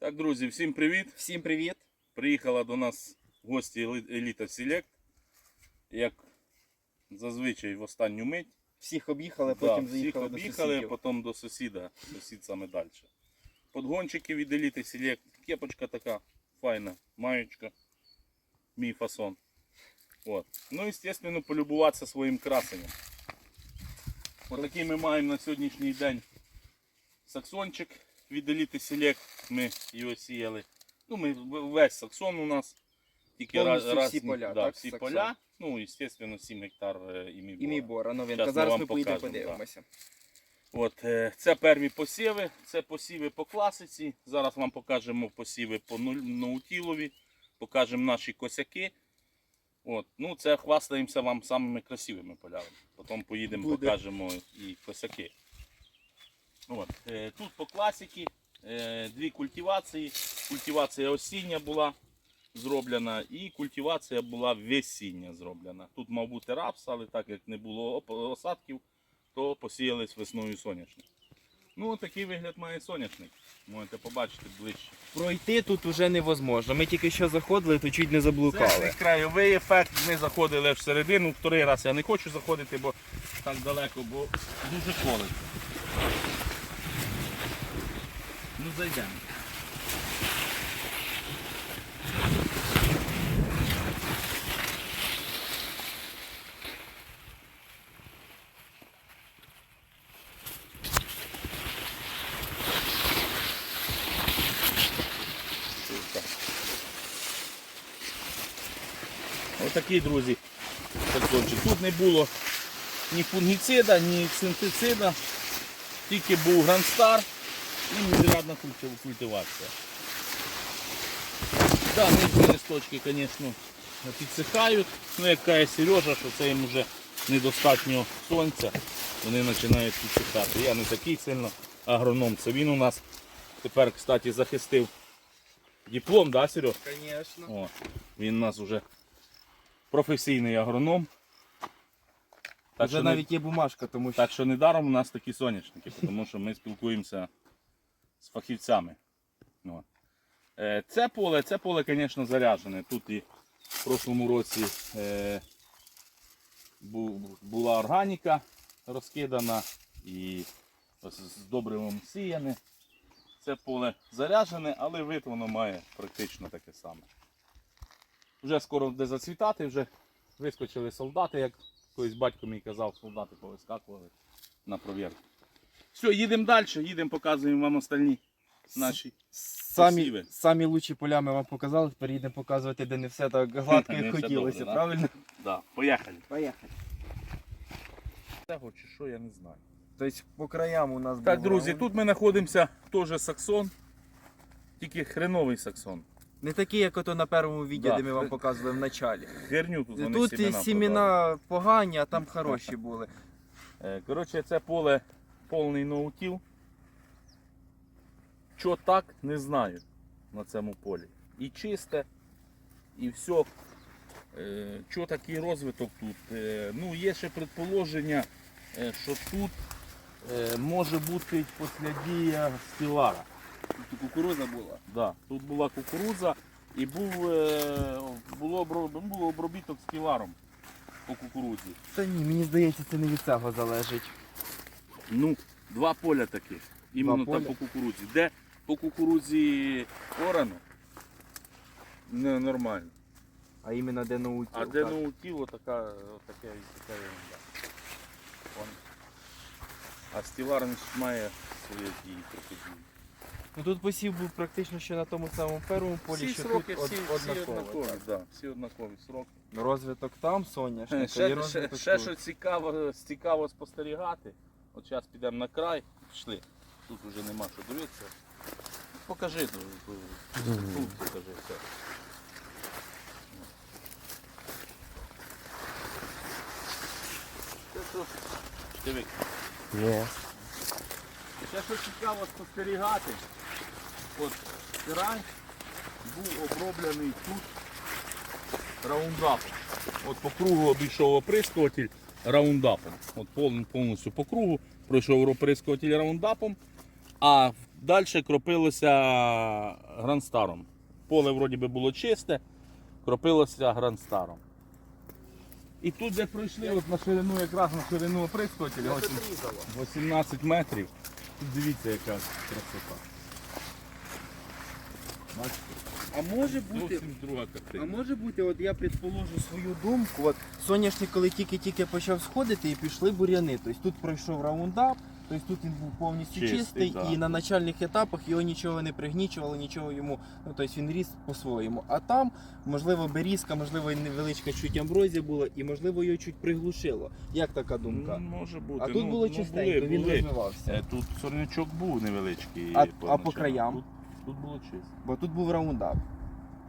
Так, друзі, всім привіт! Всім привіт! Приїхала до нас гості Еліта Селект. Як зазвичай в останню мить. Всіх об'їхали, Да, потім всіх заїхали до об'їхали, сусідів. потім до сусіда, сусід саме далі. Подгончики від Еліти Селект. Кепочка така файна, маючка, мій фасон. От. Ну і, звісно, полюбуватися своїм красенням. Отакий ми маємо на сьогоднішній день саксончик від Еліти Select. Ми його сіяли. Ну, ми весь саксон у нас. Тільки раз, всі поля, да, так, всі саксон? поля. Ну, і, звісно, 7 гектар е, і мій І мій новинка. Щас Зараз ми поїдемо подивимося. От, е, це перві посіви, це посіви по класиці. Зараз вам покажемо посіви по наутілові, покажемо наші косяки. От, ну, це хвастаємося вам самими красивими полями. Потім поїдемо, Буде. покажемо і косяки. От, е, тут по класиці е, дві культивації. Культивація осіння була зроблена і культивація була весіння зроблена. Тут мав бути рапс, але так як не було осадків, то посіялись весною соняшник. Ну, такий вигляд має соняшник. Можете побачити ближче. Пройти тут уже невозможно. Ми тільки що заходили, то чуть не Це заблукали. краєвий ефект. Ми заходили всередину. Вторий раз я не хочу заходити, бо так далеко, бо дуже колить. Ну зайдемо. Отакий, друзі, саксончик. Тут не було ні фунгіцида, ні синтицида, тільки був гранстар і міжрядна культивація. Да, нижні листочки, звісно, підсихають. Ну, як каже Сережа, що це їм вже недостатньо сонця, вони починають підсихати. Я не такий сильно агроном. Це він у нас тепер, кстати, захистив диплом, да, Сереж? Звісно. О, він у нас вже професійний агроном. Так Вже навіть є бумажка, тому що так що недаром у нас такі соняшники, тому що ми спілкуємося з фахівцями. От. Е, Це поле, це поле, звісно, заряджене. Тут і в прошлому році е, була органіка розкидана і з добривом сіяне. Це поле заряджене, але вид воно має практично таке саме. Вже скоро буде зацвітати, вже вискочили солдати, як колись батько мій казав, солдати повискакували на провірку. Все, їдемо далі, їдемо, показуємо вам остальні наші. самі, Посіви. самі лучші поля ми вам показали, тепер їдемо показувати, де не все так гладко, Не як все хотілося, добре, да? правильно? Да, поїхали. Поїхали. Цього чи що, я не знаю. Тобто по краям у нас Так, було- друзі, тут ми знаходимося теж саксон, тільки хреновий саксон. Не такі, як ото на першому відео, Да. де ми вам показували в началі. Херню тут вони Тут сімена. сімена погані, а там хороші були. продали. Е, Коротше, це поле повний ноутіл. Що так, не знаю на цьому полі. І чисте, і все. Що такий розвиток тут? Е, Ну, є ще предположення, е, що тут е, може бути послідія стілара. Тут кукуруза була. Да, тут була кукурудза і був, було, було обробіток з кіларом по кукурудзі. Та ні, мені здається, це не від цього залежить. Ну, два поля таких. Іменно там поля? по кукурудзі. Де по кукурудзі орано, не нормально. А іменно де наутіл. А де так. ну тіло така, ерунда. Он. А стілар має свої дії, трохи. Ну тут посів був практично ще на тому самому першому полі, Всі що сроки, тут всі, од- всі однакові, так. да, всі однакові сроки. Розвиток там, соняшника, і Ще, ще, розвиток ще тут. що цікаво, цікаво спостерігати. От зараз підемо на край, пішли. Тут вже нема що дивитися. Покажи, ну, ну, тут покажи все. Що? Є. Ще що цікаво спостерігати. От край був оброблений тут раундапом. От по кругу обійшов оприскуватель раундапом. От повністю по кругу пройшов оприскуватель раундапом, а Далі кропилося гранстаром. Поле вроді би було чисте, кропилося гранстаром. І тут, де пройшли, от на ширину, якраз на ширину оприскувателя, 18 метрів. Тут дивіться, яка красота. Бачите? А може бути, Зовсім друга а картина. може бути, от я предположу свою думку. От соняшник, коли тільки-тільки почав сходити і пішли бур'яни. Тобто тут пройшов раундап, тобто тут він був повністю Чистий, чистий, да. і на начальних етапах його нічого не пригнічувало, нічого йому. Ну тобто він ріс по-своєму. А там, можливо, берізка, можливо, невеличка чуть амброзія була, і можливо його чуть приглушило. Як така думка? Ну, Може бути. А тут ну, було ну, чистенько, були, він були. розвивався. Е, Тут сорнячок був невеличкий. А- а поначалу. по краям? Тут, тут було чисто. Бо тут був раундап.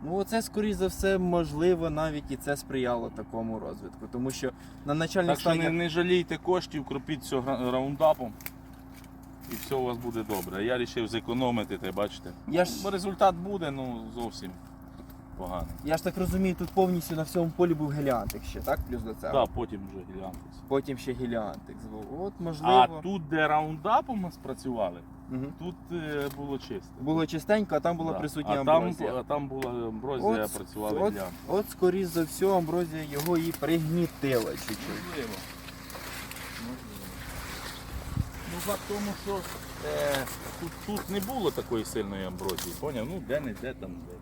Ну, оце, скоріш за все, можливо, навіть і це сприяло такому розвитку. Тому що на начальних Так що не, стадіях не жалійте коштів, кропіть все гра- раундапом. І все у вас буде добре. Я вирішив зекономити, ти бачите. Я ж- Ну, Результат буде, ну зовсім поганий. Я ж так розумію, тут повністю на всьому полі був геліантик ще, так? Плюс до Так, цього. да, потім вже гляньтеся. Потім ще геліантик. От, А тут, де раундапом ми спрацювали, Мгм. тут е, було чисто. Було чистенько, а там була Да. присутня а там, амброзія. а там була амброзія, От, працювали от, глянь. от, скоріш за все, амброзія його і пригнітила чуть-чуть. Можливо. Можливо. Ну, факт в тому, що е, тут, тут не було такої сильної амброзії, поняв? Ну, де не де там. Де.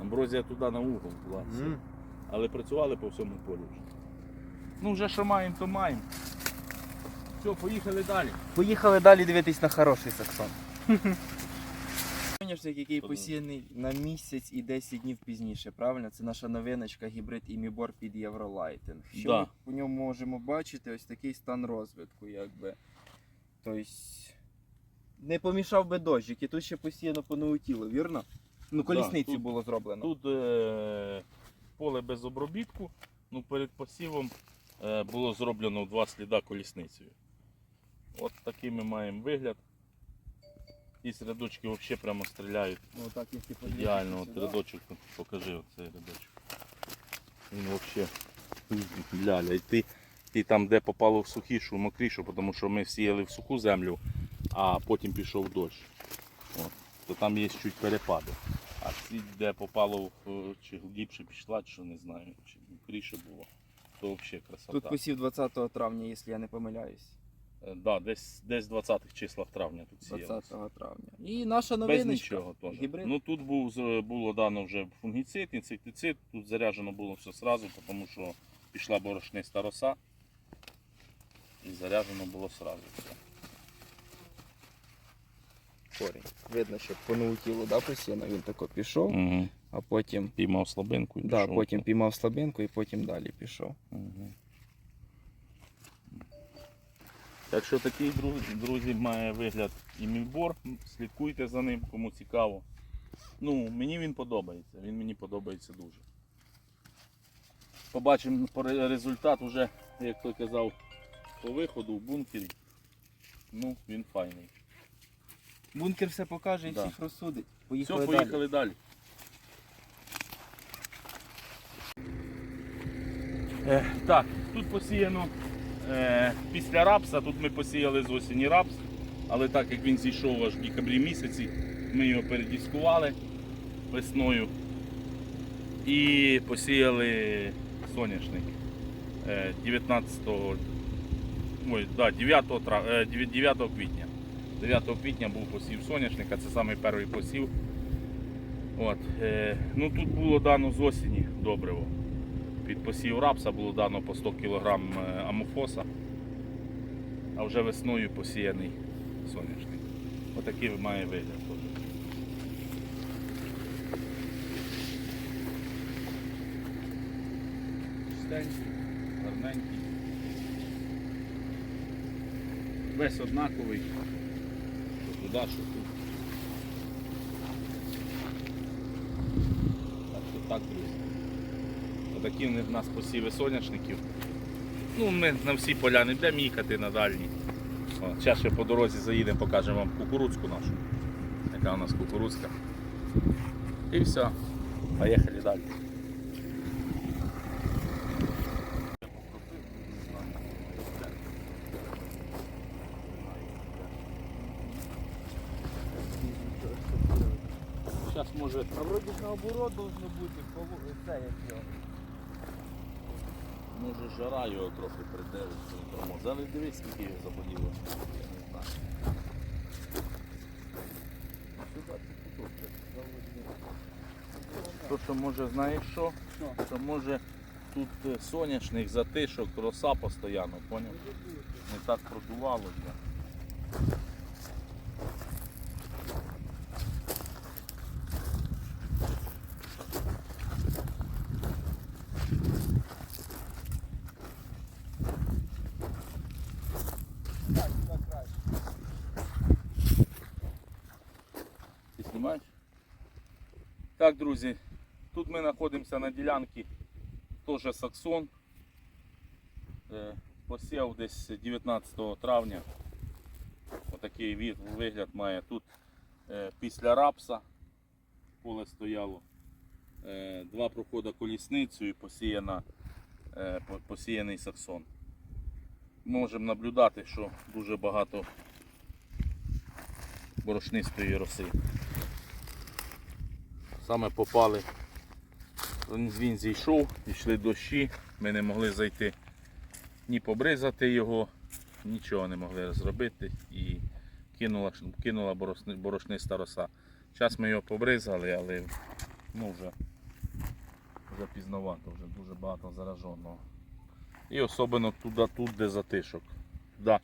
Амброзія туди на угол була. Мгм. Але працювали по всьому полю вже. Ну, вже що маємо, то маємо. Все, поїхали далі. Поїхали далі дивитись на хороший саксон. Соняшник, який посіяний на місяць і 10 днів пізніше, правильно? Це наша новиночка гібрид імібор під Євролайтинг. Що Да. ми по ньому можемо бачити? Ось такий стан розвитку, якби. Тобто не помішав би дощик, і тут ще посіяно по вірно? Ну, колісницю тут- було зроблено. Тут е, поле без обробітку. Ну, перед посівом е, було зроблено два сліда колісницею. От такий ми маємо вигляд. І рядочки взагалі прямо стріляють. Ну, так, якщо Ідеально, от рядочок, покажи оцей рядочок. Він взагалі ляля. І ти, ти там, де попало в сухішу, мокрішу, тому що ми сіяли в суху землю, а потім пішов дощ. От. То там є чуть перепади. А ці, де попало в, е, чи глибше пішла, чи що не знаю, чи мокріше було, то взагалі красота. Тут посів 20 травня, якщо я не помиляюсь. Е, Да, десь, десь 20-х числах травня тут сіяли. 20 травня. І наша Без нічого теж. Гібрид. Ну тут був, було дано вже фунгіцид, інсектицид, тут заряджено було все одразу, тому що пішла борошниста роса і заряджено було одразу все. корінь. Видно, що по новотілу да, посіяно, він тако пішов, Угу. а потім, Піймав слабинку і да, пішов. потім піймав слабинку і потім далі пішов. Угу. Так що такий, друзі, має вигляд і мільбор. Слідкуйте за ним, кому цікаво. Ну, мені він подобається. Він мені подобається дуже. Побачимо результат уже, як той казав, по виходу в бункері. Ну, він файний. Бункер все покаже і Да. всіх розсудить. Все, Поїхали, поїхали далі. Е, так, тут посіяно після рапса, тут ми посіяли з осені рапс, але так як він зійшов аж в декабрі місяці, ми його передіскували весною і посіяли соняшник е, 19 ой, да, 9, е, 9 квітня. 9 квітня був посів соняшника, це самий перший посів. От, е, ну тут було дано з осені добриво. Під посів рапса було дано по 100 кг амофоса, а вже весною посіяний соняшник. Отакий має вигляд. Чистенький, гарненький. Весь однаковий. Що туди, що тут. Так що так, друзі. Отакі в нас посіви соняшників. Ну, ми на всі поля не йдемо їхати на дальні. Зараз ще по дорозі заїдемо, покажемо вам кукурудзку нашу. Яка у нас кукурудзка. І все. Поїхали далі. Зараз може. А вроді ж наоборот должно бути, це як його. Може жара його трохи придержить, що тормоз. Але дивись, скільки його заболіло. Я не знаю. То, що може, знаєш що? Що? Що може тут сонячних затишок, роса постійно, поняв? Не так продувало. бля. Ти знімаєш? Так, друзі, тут ми знаходимося на ділянці теж Саксон. Е, Посів десь 19 травня. Отакий вигляд має тут е, після рапса поле стояло. Е, Два проходи колісницю і посіяна, посіяний саксон. Можемо наблюдати, що дуже багато борошнистої роси. Саме попали. Він зійшов, йшли дощі, ми не могли зайти ні побризати його, нічого не могли зробити і кинула, кинула борошни, борошниста роса. Зараз ми його побризали, але ну, вже, вже вже дуже багато зараженого. І особливо туди, тут, де затишок. Туди,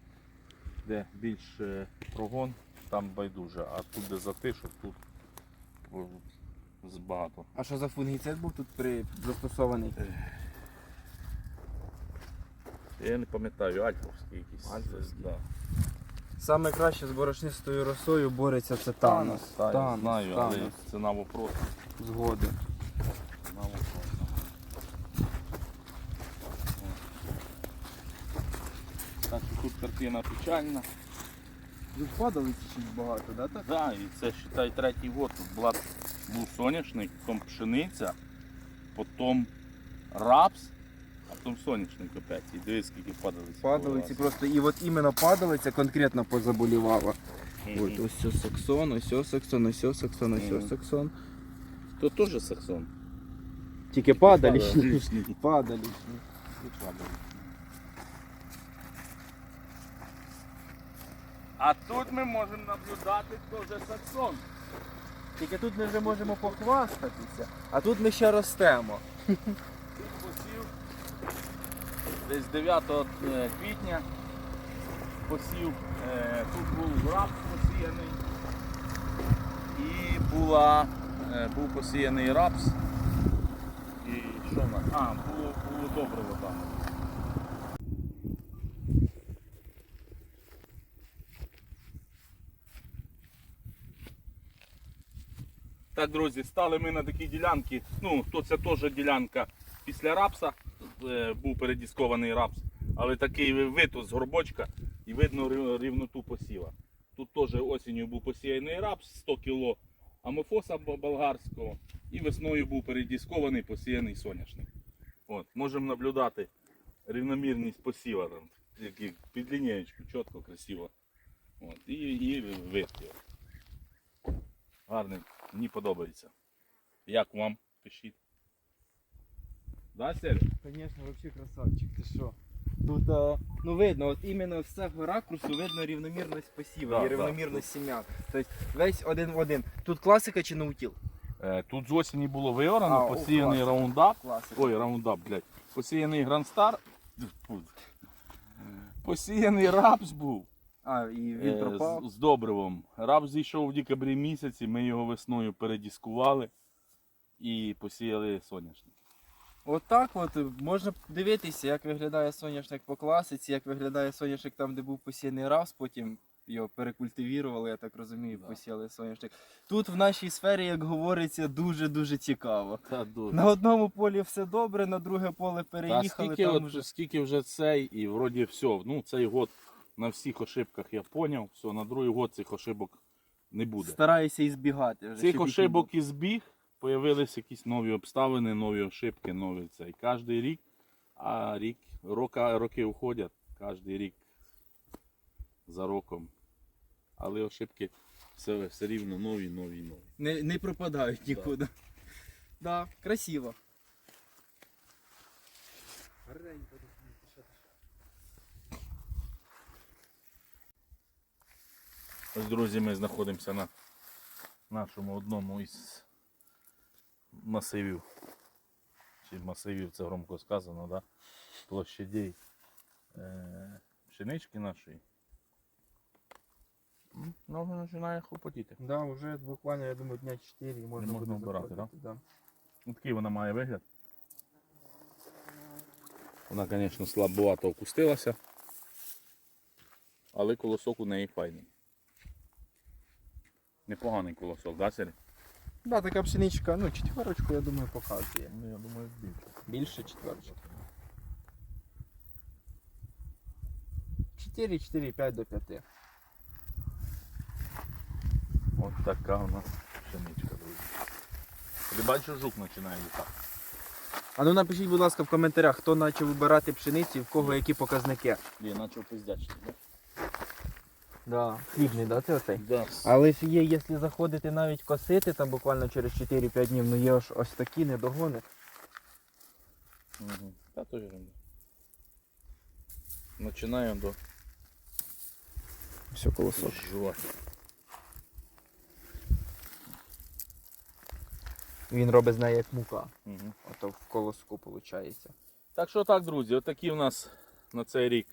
де більш е, прогон, там байдуже, а тут, де затишок, тут з багато. А що за фунгіцид був тут при застосований? Я не пам'ятаю, альфовський якийсь. Альфовський. Да. Саме краще з борошнистою росою бореться це Танос. Та, я знаю, але Танос. це на вопрос. Згоден. На вопрос. Так що тут картина печальна. Тут падали чуть багато, да, так? Да, і це считай третій год. Тут була, був соняшник, потім пшениця, потім рапс, а потім соняшник опять. І дивись, скільки падалиці. Падалиці просто, і от іменно падалиця конкретно позаболівала. От ось ось саксон, ось саксон, ось саксон, ось саксон. То теж саксон. Тільки. Падалічні. Падалічні. А тут ми можемо наблюдати теж саксон. Тільки тут ми вже можемо похвастатися, а тут ми ще ростемо. Тут посів десь 9 е, квітня посів. Е, Тут був рапс посіяний і була, е, був посіяний рапс. І що в нас? А, було, було добриво там. Так, друзі, стали ми на такій ділянці. Ну, то це теж ділянка після рапса. Е, був передіскований рапс, але такий вид з горбочка і видно рівноту посіва. Тут теж осінню був посіяний рапс 100 кг амофоса бо- болгарського і весною був передіскований посіяний соняшник. От, можемо наблюдати рівномірність посіва там, під лінієчку, чітко, красиво. От, і, і вид. Гарний, мені подобається. Як вам? Пишіть. Да, Серег? Звісно, взагалі красавчик, ти що? Тут, а, ну видно, от іменно з цього ракурсу видно рівномірність посіву Да, і да, рівномірність сім'ян. Тобто весь один в один. Тут класика чи наутіл? Е, Тут з осені було виорано, А, о, посіяний клас. раундап. Класика. Ой, раундап, блядь. Посіяний грандстар. Посіяний рапс був А, і він е, пропав. з, з добривом. Рапс зійшов в декабрі місяці, ми його весною передіскували і посіяли соняшник. Отак от е, можна дивитися, як виглядає соняшник по класиці, як виглядає соняшник там, де був посіяний раз, потім його перекультивірували, я так розумію, Да. посіяли соняшник. Тут в нашій сфері, як говориться, дуже-дуже цікаво. Та дуже. На одному полі все добре, на друге поле Та переїхали, скільки, там от, вже скільки вже цей, і вроді все. Ну, цей год на всіх ошибках я поняв, все, на другий год цих ошибок не буде. стараюся ізбігати. Цих ошибок і збіг, появились якісь нові обставини, нові ошибки, нові цей. Кожний рік, а рік, рока, роки уходять, кожен рік за роком. Але ошибки Все, все рівно нові, нові, нові. Не, не пропадають нікуди. Да, красиво. Ось, друзі, ми знаходимося на нашому одному із масивів. Чи масивів це громко сказано, да? площадей е, пшенички нашої. Ну, вже починає хлопотіти. Да, вже буквально, я думаю, дня 4 можна, можна буде обирати, заходити, да? Ну, Такий вона має вигляд. Вона, звісно, слабовато опустилася. Але колосок у неї файний. Непоганий колосок, да, Сергій? Да, така пшеничка, ну, четверочку, я думаю, показує. Ну, я думаю, більше. Більше четверочки. 4, 4, 5 до 5. От така у нас пшеничка, друзі. Ти бачиш, жук починає літати. А ну напишіть, будь ласка, в коментарях, хто почав вибирати пшениці, і в кого які показники. Я почав пиздячити, да? Да. Хлібний, да, це оцей? Да. Але ж є, якщо заходити навіть косити, там буквально через 4-5 днів, ну є ось, ось такі недогони. Угу. Та то ерунда. Починаємо до Все колосок. жувати. Він робить з неї як мука. Угу. Ото в колоску виходить. Так що так, друзі, отакі в нас на цей рік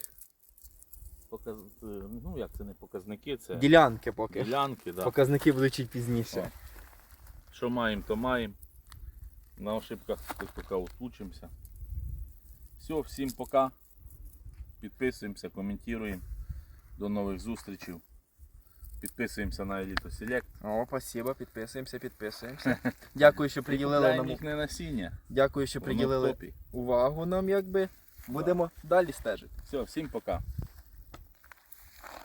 показ... е, ну як це не показники, це Ділянки поки. ділянки. Да. Показники будуть чуть пізніше. Що маємо, то маємо. На ошибках тут поки учимося. Все, всім пока. Підписуємося, коментуємо. До нових зустрічей. Підписуємося на Elite Select. О, спасибо, підписуємося, підписуємося. Дякую, що приділили нам. їхнє насіння. Дякую, що приділили увагу нам, якби. Будемо далі стежити. Все, всім пока.